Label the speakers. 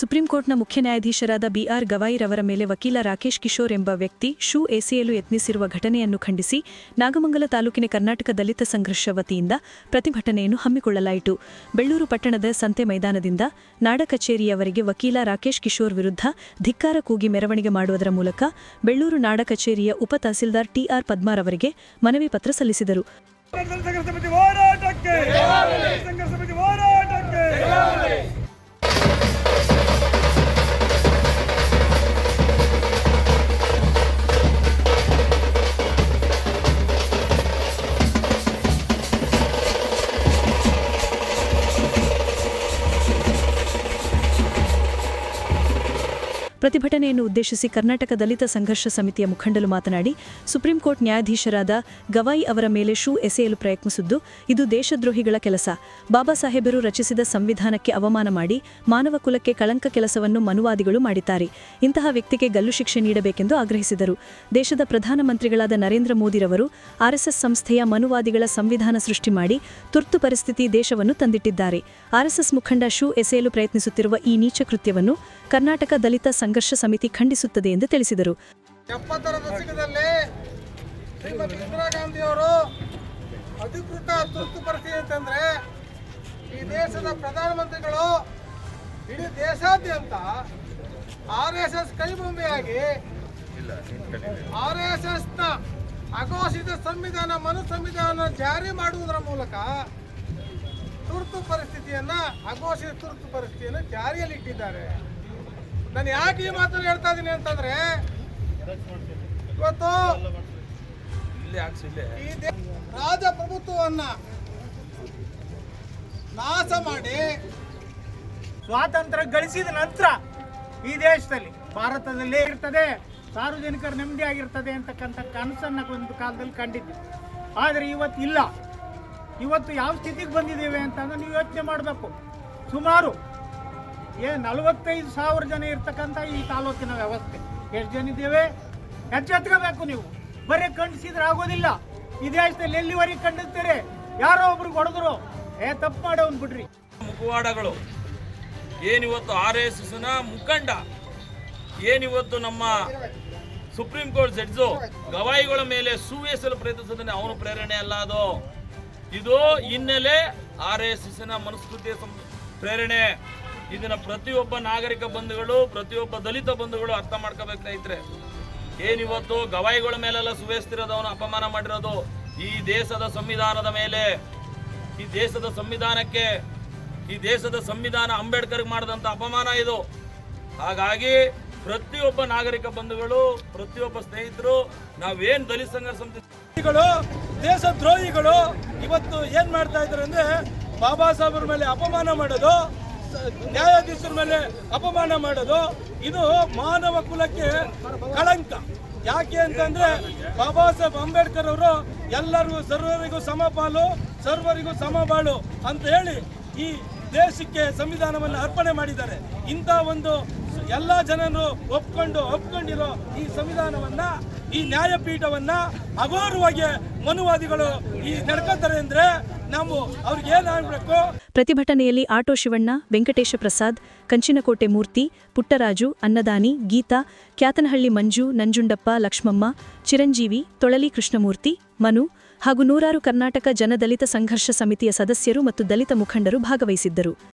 Speaker 1: ಸುಪ್ರೀಂಕೋರ್ಟ್ನ ಮುಖ್ಯ ನ್ಯಾಯಾಧೀಶರಾದ ಬಿಆರ್ ಗವಾಯಿರವರ ಮೇಲೆ ವಕೀಲ ರಾಕೇಶ್ ಕಿಶೋರ್ ಎಂಬ ವ್ಯಕ್ತಿ ಶೂ ಎಸೆಯಲು ಯತ್ನಿಸಿರುವ ಘಟನೆಯನ್ನು ಖಂಡಿಸಿ ನಾಗಮಂಗಲ ತಾಲೂಕಿನ ಕರ್ನಾಟಕ ದಲಿತ ಸಂಘರ್ಷ ವತಿಯಿಂದ ಪ್ರತಿಭಟನೆಯನ್ನು ಹಮ್ಮಿಕೊಳ್ಳಲಾಯಿತು. ಬೆಳ್ಳೂರು ಪಟ್ಟಣದ ಸಂತೆ ಮೈದಾನದಿಂದ ನಾಡ ಕಚೇರಿಯವರೆಗೆ ವಕೀಲ ರಾಕೇಶ್ ಕಿಶೋರ್ ವಿರುದ್ಧ ಧಿಕ್ಕಾರ ಕೂಗಿ ಮೆರವಣಿಗೆ ಮಾಡುವುದರ ಮೂಲಕ ಬೆಳ್ಳೂರು ನಾಡ ಕಚೇರಿಯ ಉಪ ತಹಸೀಲ್ದಾರ್ ಟಿಆರ್ ಪದ್ಮಾರವರಿಗೆ ಮನವಿ ಪತ್ರ ಸಲ್ಲಿಸಿದರು. ಪ್ರತಿಭಟನೆಯನ್ನು ಉದ್ದೇಶಿಸಿ ಕರ್ನಾಟಕ ದಲಿತ ಸಂಘರ್ಷ ಸಮಿತಿಯ ಮುಖಂಡರು ಮಾತನಾಡಿ, ಸುಪ್ರೀಂ ಕೋರ್ಟ್ ನ್ಯಾಯಾಧೀಶರಾದ ಗವಾಯಿ ಅವರ ಮೇಲೆ ಶೂ ಎಸೆಯಲು ಪ್ರಯತ್ನಿಸಿದ್ದು, ಇದು ದೇಶದ್ರೋಹಿಗಳ ಕೆಲಸ. ಬಾಬಾ ಸಾಹೇಬರು ರಚಿಸಿದ ಸಂವಿಧಾನಕ್ಕೆ ಅವಮಾನ ಮಾಡಿ, ಮಾನವ ಕುಲಕ್ಕೆ ಕಳಂಕ ಕೆಲಸವನ್ನು ಮನುವಾದಿಗಳು ಮಾಡಿದ್ದಾರೆ. ಇಂತಹ ವ್ಯಕ್ತಿಗೆ ಗಲ್ಲು ಶಿಕ್ಷೆ ನೀಡಬೇಕೆಂದು ಆಗ್ರಹಿಸಿದರು. ದೇಶದ ಪ್ರಧಾನಮಂತ್ರಿಗಳಾದ ನರೇಂದ್ರ ಮೋದಿರವರು ಆರ್ಎಸ್ಎಸ್ ಸಂಸ್ಥೆಯ ಮನುವಾದಿಗಳ ಸಂವಿಧಾನ ಸೃಷ್ಟಿ ಮಾಡಿ ತುರ್ತು ಪರಿಸ್ಥಿತಿ ದೇಶವನ್ನು ತಂದಿಟ್ಟಿದ್ದಾರೆ. ಆರ್ಎಸ್ಎಸ್ ಮುಖಂಡ ಶೂ ಎಸೆಯಲು ಪ್ರಯತ್ನಿಸುತ್ತಿರುವ ಈ ನೀಚ ಕೃತ್ಯವನ್ನು ಕರ್ನಾಟಕ ದಲಿತ ಸಂಘರ್ಷ ಸಮಿತಿ ಖಂಡಿಸುತ್ತದೆ ಎಂದು ತಿಳಿಸಿದರು.
Speaker 2: ಎಪ್ಪತ್ತರ ದಶಕದಲ್ಲಿ ಶ್ರೀಮತಿ ಇಂದಿರಾ ಗಾಂಧಿ ಅವರು ಅಧಿಕೃತ ತುರ್ತು ಪರಿಸ್ಥಿತಿ ಅಂತಂದ್ರೆ ಈ ದೇಶದ ಪ್ರಧಾನಮಂತ್ರಿಗಳು ಇಡೀ ದೇಶಾದ್ಯಂತ ಆರ್ ಎಸ್ ಎಸ್ ಕೈಬೊಂಬೆಯಾಗಿ ಆರ್ ಎಸ್ ಎಸ್ನ ಅಘೋಷಿತ ಸಂವಿಧಾನ ಮನು ಸಂವಿಧಾನ ಜಾರಿ ಮಾಡುವುದರ ಮೂಲಕ ತುರ್ತು ಪರಿಸ್ಥಿತಿಯನ್ನ, ಅಘೋಷಿತ ತುರ್ತು ಪರಿಸ್ಥಿತಿಯನ್ನು ಜಾರಿಯಲ್ಲಿ ಇಟ್ಟಿದ್ದಾರೆ ನಾನು ಯಾಕೆ ಈ ಮಾತನ್ನು ಹೇಳ್ತಾ ಇದ್ದೀನಿ ಅಂತಂದ್ರೆ ಇವತ್ತು ಈ ರಾಜಪ್ರಭುತ್ವವನ್ನ ನಾಶ ಮಾಡಿ
Speaker 3: ಸ್ವಾತಂತ್ರ್ಯ ಗಳಿಸಿದ ನಂತರ ಈ ದೇಶದಲ್ಲಿ ಭಾರತದಲ್ಲಿ ಇರ್ತದೆ ಸಾರ್ವಜನಿಕರ ನೆಮ್ಮದಿ ಆಗಿರ್ತದೆ ಅಂತಕ್ಕಂಥ ಕನಸನ್ನ ಒಂದು ಕಾಲದಲ್ಲಿ ಕಂಡಿದ್ದೆ. ಆದರೆ ಇವತ್ತು ಇಲ್ಲ ಇವತ್ತು ಯಾವ ಸ್ಥಿತಿಗೆ ಬಂದಿದ್ದೇವೆ ಅಂತಂದ್ರೆ ನೀವು ಯೋಚನೆ ಮಾಡಬೇಕು. ಸುಮಾರು ಏ, ನಲವತ್ತೈದು ಸಾವಿರ ಜನ ಇರ್ತಕ್ಕಂಥ ಈ ತಾಲೂಕಿನ ವ್ಯವಸ್ಥೆ. ಎಷ್ಟು ಜನ ಇದ್ದೇವೆ? ಎಚ್ಚೆತ್ಕೋಬೇಕು ನೀವು. ಬರೀ ಖಂಡಿಸಿದ್ರೆ ಆಗೋದಿಲ್ಲ. ಈ ದೇಶದಲ್ಲಿ ಎಲ್ಲಿವರೆಗೆ ಖಂಡಿಸ್ತೀರಿ. ಯಾರೋ ಒಬ್ರಿಗೆ ಹೊಡೆದ್ರು. ಏ, ತಪ್ಪು ಮಾಡೋನ್ ಬಿಡ್ರಿ.
Speaker 4: ಮುಖವಾಡಗಳು, ಏನಿವತ್ತು ಆರ್ ಎಸ್ ಎಸ್ನ ಮುಖಂಡ, ಏನಿವತ್ತು ನಮ್ಮ ಸುಪ್ರೀಂ ಕೋರ್ಟ್ ಜಡ್ಜು ಗವಾಯಿಗಳ ಮೇಲೆ ಸುವೇಸಲು ಪ್ರಯತ್ನಿಸಿದ್ದಾನೆ ಅವನು ಪ್ರೇರಣೆ ಅಲ್ಲ ಅದು. ಇದು ಹಿನ್ನೆಲೆ ಆರ್ ಎಸ್ ಎಸ್ನ ಮನಸ್ಕೃತಿಯ ಪ್ರೇರಣೆ. ಇದನ್ನ ಪ್ರತಿಯೊಬ್ಬ ನಾಗರಿಕ ಬಂಧುಗಳು, ಪ್ರತಿಯೊಬ್ಬ ದಲಿತ ಬಂಧುಗಳು ಅರ್ಥ ಮಾಡ್ಕೋಬೇಕು ರೈತರೆ ಏನಿವತ್ತು ಗವಾಯಿಗಳ ಮೇಲೆಲ್ಲ ಸುವೇಸ್ತಿರೋದು ಅವನು ಅಪಮಾನ ಮಾಡಿರೋದು, ಈ ದೇಶದ ಸಂವಿಧಾನದ ಮೇಲೆ. ಈ ದೇಶದ ಸಂವಿಧಾನಕ್ಕೆ, ಈ ದೇಶದ ಸಂವಿಧಾನ ಅಂಬೇಡ್ಕರ್ ಮಾಡಿದಂಥ ಅಪಮಾನ ಇದು. ಹಾಗಾಗಿ ಪ್ರತಿಯೊಬ್ಬ ನಾಗರಿಕ ಬಂಧುಗಳು, ಪ್ರತಿಯೊಬ್ಬ ಸ್ನೇಹಿತರು, ನಾವೇನ್ ದಲಿತ ಸಂಘರ್ಷ ಸಮಿತಿ
Speaker 5: ದೇಶ ದೇಶದ್ರೋಹಿಗಳು ಇವತ್ತು ಏನ್ ಮಾಡ್ತಾ ಇದ್ದಾರೆ ಅಂದ್ರೆ ಬಾಬಾ ಸಾಹೇಬ್ರ ಮೇಲೆ ಅಪಮಾನ ಮಾಡೋದು ನ್ಯಾಯಾಧೀಶರ ಮೇಲೆ ಅಪಮಾನ ಮಾಡೋದು, ಇದು ಮಾನವ ಕುಲಕ್ಕೆ ಕಳಂಕ. ಯಾಕೆ ಅಂತಂದ್ರೆ ಬಾಬಾ ಸಾಹೇಬ್ ಅಂಬೇಡ್ಕರ್ ಅವರು ಎಲ್ಲರಿಗೂ ಸರ್ವರಿಗೂ ಸಮಪಾಲು ಸರ್ವರಿಗೂ ಸಮಬಾಳು ಅಂತ ಹೇಳಿ ಈ ದೇಶಕ್ಕೆ ಸಂವಿಧಾನವನ್ನು ಅರ್ಪಣೆ ಮಾಡಿದ್ದಾರೆ. ಇಂಥ ಒಂದು ಎಲ್ಲ ಜನರು ಒಪ್ಕೊಂಡು, ಒಪ್ಕೊಂಡಿರೋ ಈ ಸಂವಿಧಾನವನ್ನ ಈ ನ್ಯಾಯಪೀಠವನ್ನ ಅಗೌರವಾಗಿ ಮನುವಾದಿಗಳು ಈ ನಡ್ಕೋತಾರೆ ಅಂದ್ರೆ ನಾವು ಅವ್ರಿಗೆ ಆಗ್ಬೇಕು?
Speaker 1: ಪ್ರತಿಭಟನೆಯಲ್ಲಿ ಆಟೋ ಶಿವಣ್ಣ, ವೆಂಕಟೇಶ ಪ್ರಸಾದ್, ಕಂಚಿನಕೋಟೆ ಮೂರ್ತಿ, ಪುಟ್ಟರಾಜು, ಅನ್ನದಾನಿ, ಗೀತಾ, ಕ್ಯಾತನಹಳ್ಳಿ ಮಂಜು, ನಂಜುಂಡಪ್ಪ, ಲಕ್ಷ್ಮಮ್ಮ, ಚಿರಂಜೀವಿ, ತೊಳಲಿ ಕೃಷ್ಣಮೂರ್ತಿ, ಮನು ಹಾಗೂ ನೂರಾರು ಕರ್ನಾಟಕ ಜನದಲಿತ ಸಂಘರ್ಷ ಸಮಿತಿಯ ಸದಸ್ಯರು ಮತ್ತು ದಲಿತ ಮುಖಂಡರು ಭಾಗವಹಿಸಿದ್ದರು.